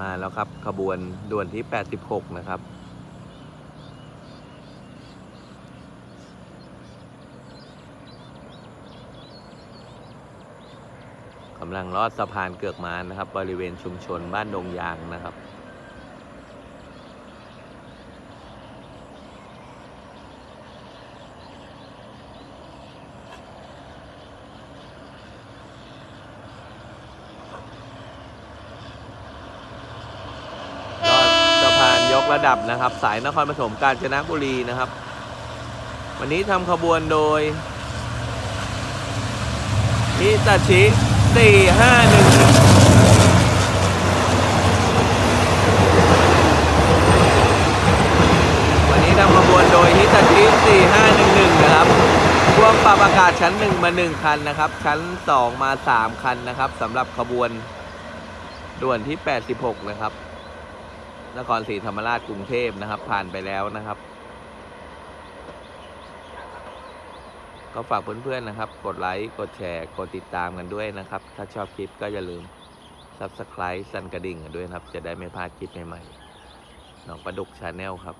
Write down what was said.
มาแล้วครับ ขบวนด่วนที่ 86 นะครับ กำลังลอดสะพานเกือกม้านะครับ บริเวณชุมชนบ้านดงยางนะครับ ลอดสะพานยก ระดับนะครับ สายนครปฐมกาญจนบุรีนะครับ วันนี้ทำขบวนโดยฮิตาชิ451วันนี้นำขบวนโดยฮิตาชิ4511 นะครับพ่วงปรับอากาศชั้น 1 มา 1 คันนะครับ ชั้น 2 มา 3 คันนะครับสำหรับขบวนด่วนที่ 86 นะครับ นครศรีธรรมราชกรุงเทพนะครับ ผ่านไปแล้วนะครับ ก็ฝากเพื่อนๆนะครับ กดไลค์กดแชร์กดติดตามกันด้วยนะครับ ถ้าชอบคลิปก็อย่าลืม Subscribe สั่นกระดิ่งกันด้วยนะครับ จะได้ไม่พลาดคลิปใหม่ๆน้องประดุกชาแนลครับ